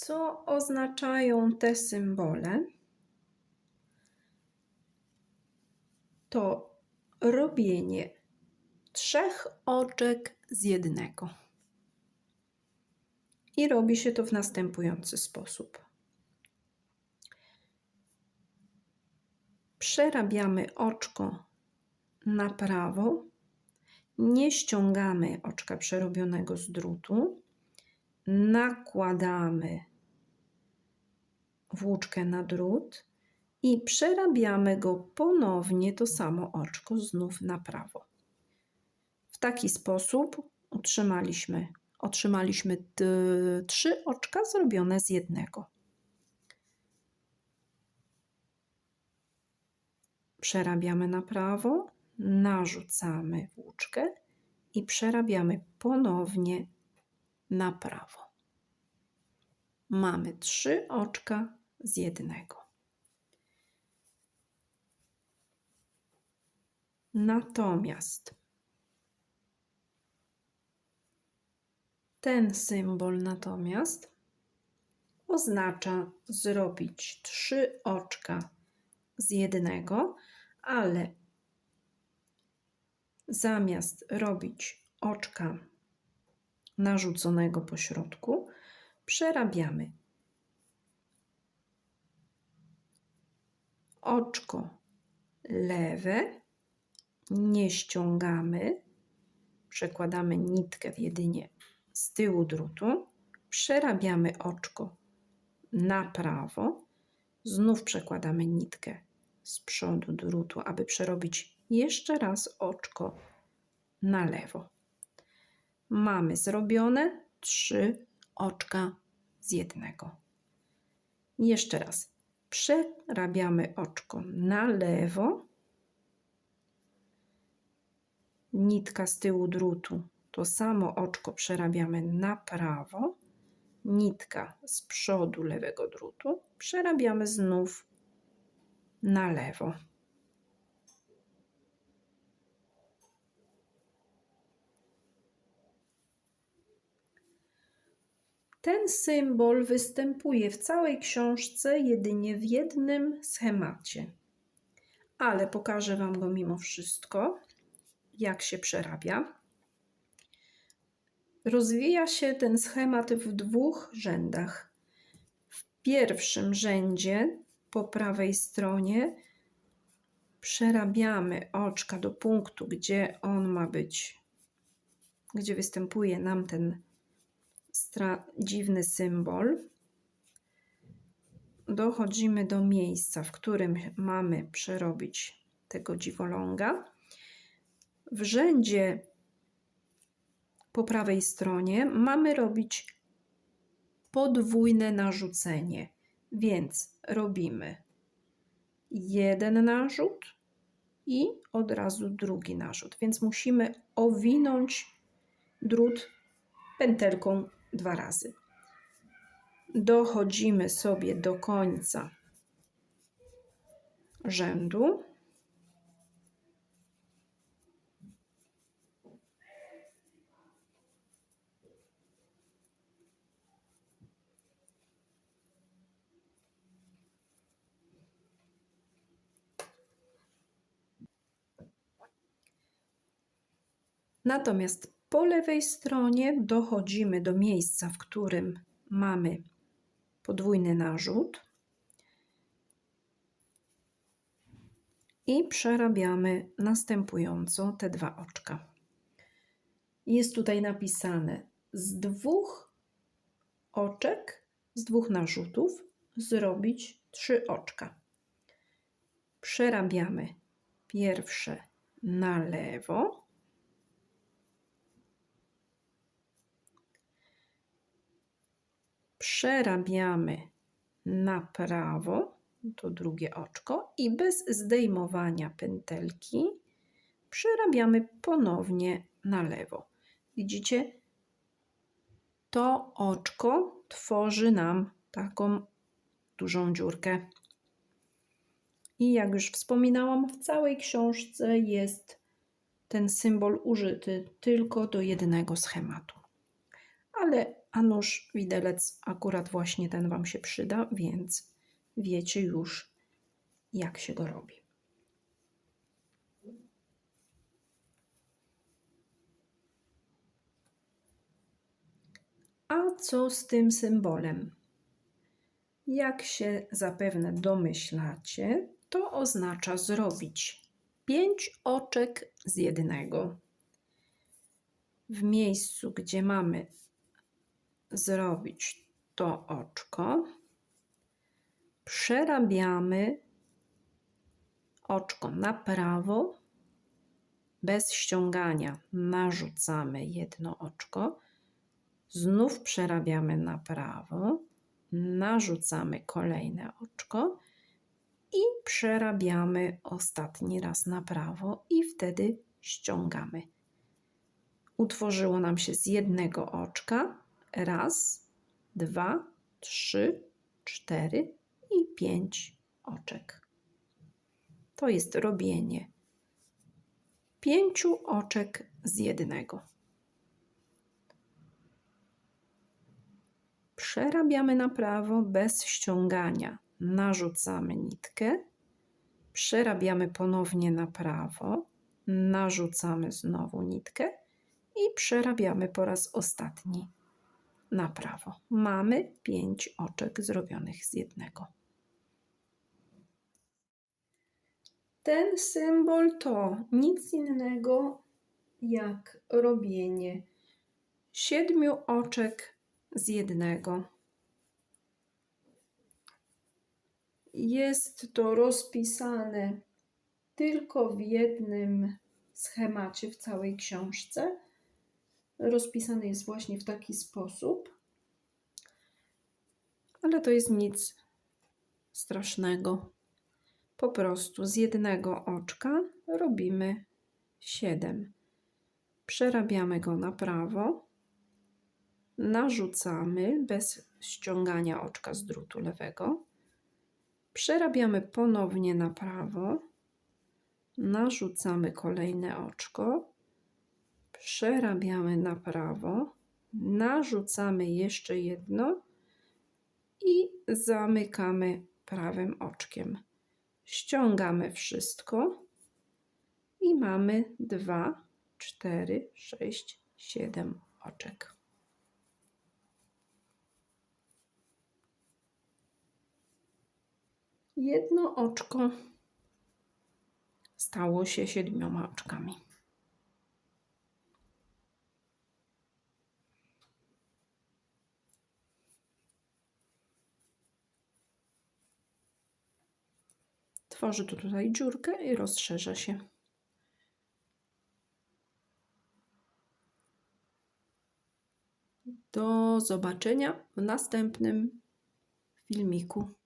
Co oznaczają te symbole? To robienie trzech oczek z jednego. I robi się to w następujący sposób. Przerabiamy oczko na prawo, nie ściągamy oczka przerobionego z drutu, nakładamy włóczkę na drut i przerabiamy go ponownie to samo oczko znów na prawo. W taki sposób otrzymaliśmy trzy oczka zrobione z jednego. Przerabiamy na prawo, narzucamy włóczkę i przerabiamy ponownie na prawo. Mamy trzy oczka z jednego. Natomiast ten symbol natomiast oznacza zrobić trzy oczka z jednego, ale zamiast robić oczka narzuconego po środku, przerabiamy. Oczko lewe, nie ściągamy, przekładamy nitkę jedynie z tyłu drutu, przerabiamy oczko na prawo, znów przekładamy nitkę z przodu drutu, aby przerobić jeszcze raz oczko na lewo. Mamy zrobione trzy oczka z jednego. Jeszcze raz. Przerabiamy oczko na lewo. Nitka z tyłu drutu. To samo oczko przerabiamy na prawo. Nitka z przodu lewego drutu przerabiamy znów na lewo. Ten symbol występuje w całej książce jedynie w jednym schemacie, ale pokażę Wam go mimo wszystko, jak się przerabia. Rozwija się ten schemat w dwóch rzędach. W pierwszym rzędzie po prawej stronie przerabiamy oczka do punktu, gdzie on ma być, gdzie występuje nam ten dziwny symbol. Dochodzimy do miejsca, w którym mamy przerobić tego dziwoląga. W rzędzie po prawej stronie mamy robić podwójne narzucenie, więc robimy jeden narzut i od razu drugi narzut, więc musimy owinąć drut pętelką dwa razy. Dochodzimy sobie do końca rzędu. Natomiast po lewej stronie dochodzimy do miejsca, w którym mamy podwójny narzut i przerabiamy następująco te dwa oczka. Jest tutaj napisane z dwóch oczek, z dwóch narzutów zrobić trzy oczka. Przerabiamy pierwsze na lewo przerabiamy na prawo, to drugie oczko, i bez zdejmowania pętelki przerabiamy ponownie na lewo. Widzicie? To oczko tworzy nam taką dużą dziurkę. I jak już wspominałam, w całej książce jest ten symbol użyty tylko do jednego schematu. Ale a nóż widelec akurat właśnie ten Wam się przyda, więc wiecie już, jak się go robi. A co z tym symbolem? Jak się zapewne domyślacie, to oznacza zrobić pięć oczek z jednego. W miejscu, gdzie mamy zrobić to oczko, przerabiamy oczko na prawo, bez ściągania narzucamy jedno oczko, znów przerabiamy na prawo, narzucamy kolejne oczko i przerabiamy ostatni raz na prawo i wtedy ściągamy. Utworzyło nam się z jednego oczka raz, dwa, trzy, cztery i pięć oczek. To jest robienie pięciu oczek z jednego. Przerabiamy na prawo bez ściągania. Narzucamy nitkę, przerabiamy ponownie na prawo, narzucamy znowu nitkę i przerabiamy po raz ostatni na prawo. Mamy pięć oczek zrobionych z jednego. Ten symbol to nic innego jak robienie siedmiu oczek z jednego. Jest to rozpisane tylko w jednym schemacie w całej książce. Rozpisany jest właśnie w taki sposób, ale to jest nic strasznego. Po prostu z jednego oczka robimy 7. Przerabiamy go na prawo, narzucamy bez ściągania oczka z drutu lewego, przerabiamy ponownie na prawo, narzucamy kolejne oczko, przerabiamy na prawo, narzucamy jeszcze jedno i zamykamy prawym oczkiem. Ściągamy wszystko i mamy 2, 4, 6, 7 oczek. Jedno oczko stało się siedmioma oczkami. Tworzy tu tutaj dziurkę i rozszerza się. Do zobaczenia w następnym filmiku.